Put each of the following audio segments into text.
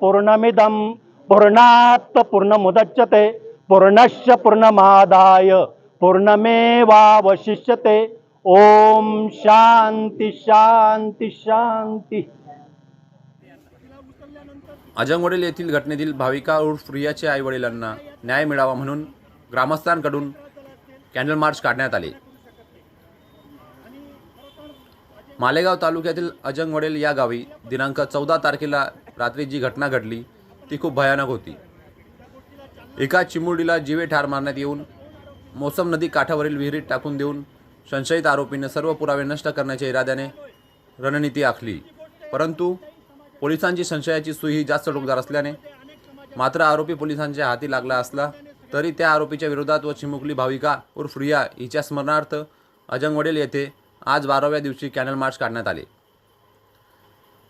पूर्णमिदं पूर्णात् मुदच्यते पूर्णस्य पूर्णमादाय पूर्णमेवावशिष्यते। ओम शांती शांती शांती। अजंगवडील येथील घटनेतील भाविका उर्फ प्रियाच्या आईवडिलांना न्याय मिळावा म्हणून ग्रामस्थांकडून कॅन्डल मार्च काढण्यात आले. मालेगाव तालुक्यातील अजंगवडेल या गावी दिनांक चौदा तारखेला रात्री जी घटना घडली ती खूप भयानक होती. एका चिमुरडीला जीवे ठार मारण्यात येऊन मोसम नदी काठावरील विहिरीत टाकून देऊन संशयित आरोपीने सर्व पुरावे नष्ट करण्याच्या इराद्याने रणनीती आखली. परंतु पोलिसांची संशयाची सुई ही जास्त टोकदार असल्याने मात्र आरोपी पोलिसांच्या हाती लागला असला तरी त्या आरोपीच्या विरोधात व चिमुकली भाविका उर्फ रिया हिच्या स्मरणार्थ अजंगवडेल येथे आज बाराव्या दिवशी कॅनल मार्च काढण्यात आले.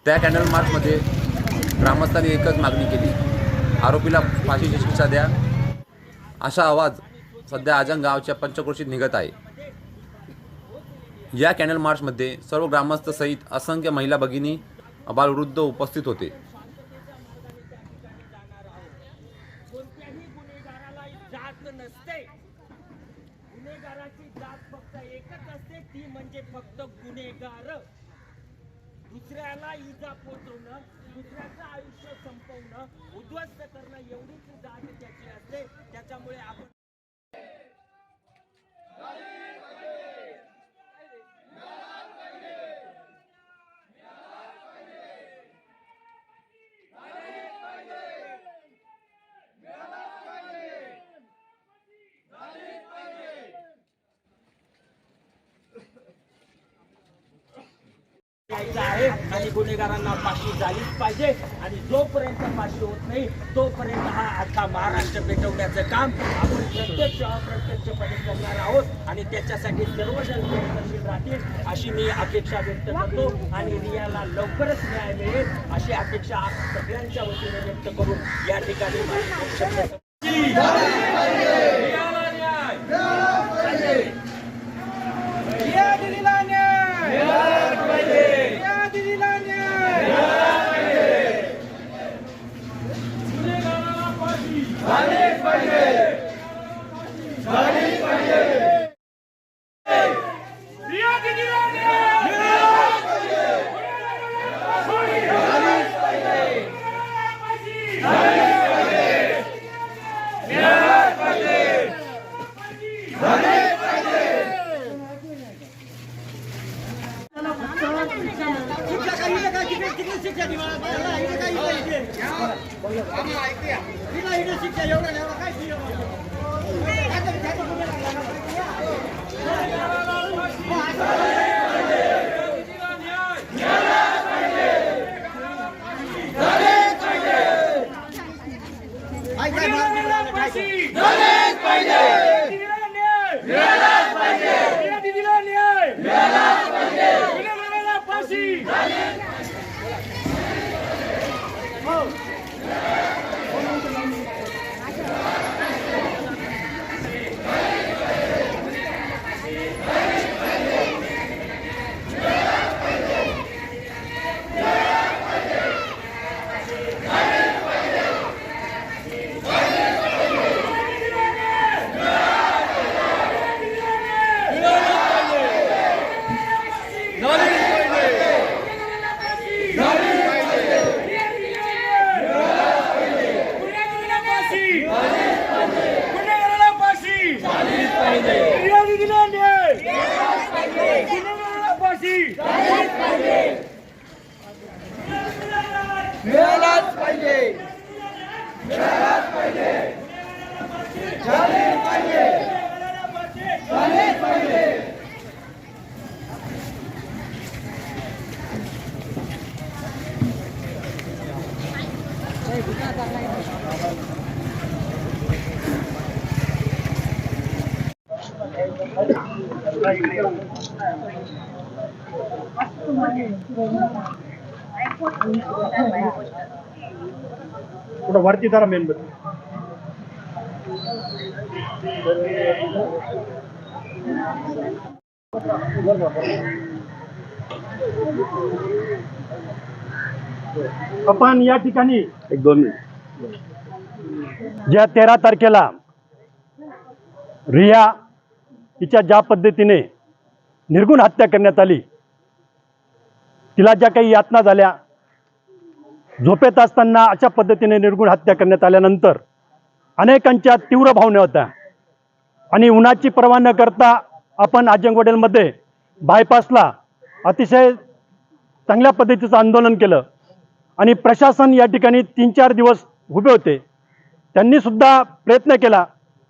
त्या कॅनल मार्चमध्ये ग्रामस्थांनी एकच मागणी केली. आरोपीला फाशीची शिक्षा द्या. असा आवाज सध्या आजंग गावच्या पंचक्रोशीत निघत आहे. या कॅनल मार्चमध्ये सर्व ग्रामस्थ सहित असंख्य महिला भगिनी अबालवृद्ध उपस्थित होते. गुन्हेगाराची जात फक्त एकच असते ती म्हणजे फक्त गुन्हेगार. दुसऱ्याला इजा पोचवणं दुसऱ्याचं आयुष्य संपवणं उद्ध्वस्त करणं एवढीच जात त्याची असते. त्याच्यामुळे आपण द्यायचं आहे. आणि गुन्हेगारांना फाशी झालीच पाहिजे. आणि जोपर्यंत फाशी होत नाही तोपर्यंत हा आता महाराष्ट्र पेटवण्याचं काम आपण प्रत्यक्ष अप्रत्यक्षपणे करणार आहोत. आणि त्याच्यासाठी सर्वजण प्रयत्नशील राहतील अशी मी अपेक्षा व्यक्त करतो. आणि रियाला लवकरच न्याय मिळेल अशी अपेक्षा सगळ्यांच्या वतीने व्यक्त करून या ठिकाणी गुन्हेगाराला मिळालाच पाहिजे मिळालाच पाहिजे झालेच पाहिजे झालेच पाहिजे. थोडं वरती जरा मेणबत्ती आपण या ठिकाणी. एक दोन मिनिट ज्या तेरा तारखेला रिया हिच्या ज्या पद्धतीने निर्गुण हत्या करण्यात आली. तिला ज्या काही यातना झाल्या झोपेत असताना अशा पद्धतीने निर्गुण हत्या करण्यात आल्यानंतर अनेकांच्या तीव्र भावना होत्या. आणि उन्हाची पर्वा न करता आपण आजंगवडेलमध्ये बायपासला अतिशय चांगल्या पद्धतीचं आंदोलन केलं. आणि प्रशासन या ठिकाणी तीन चार दिवस उभे होते. त्यांनी सुद्धा प्रयत्न केला.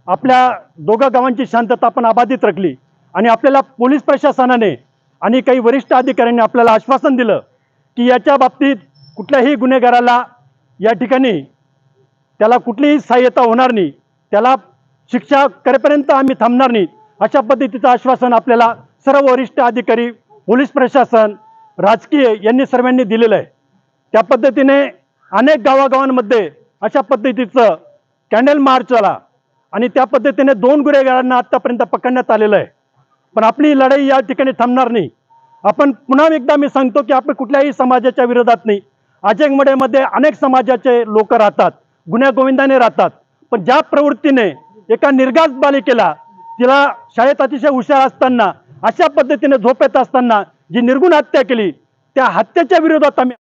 आपल्या दोघं गावांची शांतता आपण अबाधित रखली. आणि आपल्याला पोलीस प्रशासनाने आणि काही वरिष्ठ अधिकाऱ्यांनी आपल्याला आश्वासन दिलं की याच्या बाबतीत कुठल्याही गुन्हेगाराला या ठिकाणी त्याला कुठलीही सहाय्यता होणार नाही. त्याला शिक्षा करेपर्यंत आम्ही थांबणार नाही. अशा पद्धतीचं आश्वासन आपल्याला सर्व वरिष्ठ अधिकारी पोलीस प्रशासन राजकीय यांनी सर्वांनी दिलेलं आहे. त्या पद्धतीने अनेक गावागावांमध्ये अशा पद्धतीचं कॅन्डल मार्च झाला आणि त्या पद्धतीने दोन गुन्हेगारांना आत्तापर्यंत पकडण्यात आलेलं आहे. पण आपली लढाई या ठिकाणी थांबणार नाही. आपण पुन्हा एकदा मी सांगतो की आपण कुठल्याही समाजाच्या विरोधात नाही. अजंगमडेमध्ये अनेक समाजाचे लोक राहतात गुन्ह्या गोविंदाने राहतात. पण ज्या प्रवृत्तीने एका निर्गास बालिकेला तिला शाळेत अतिशय हुशार असताना अशा पद्धतीने झोप येत असताना जी निर्गुण हत्या केली त्या हत्येच्या विरोधात आम्ही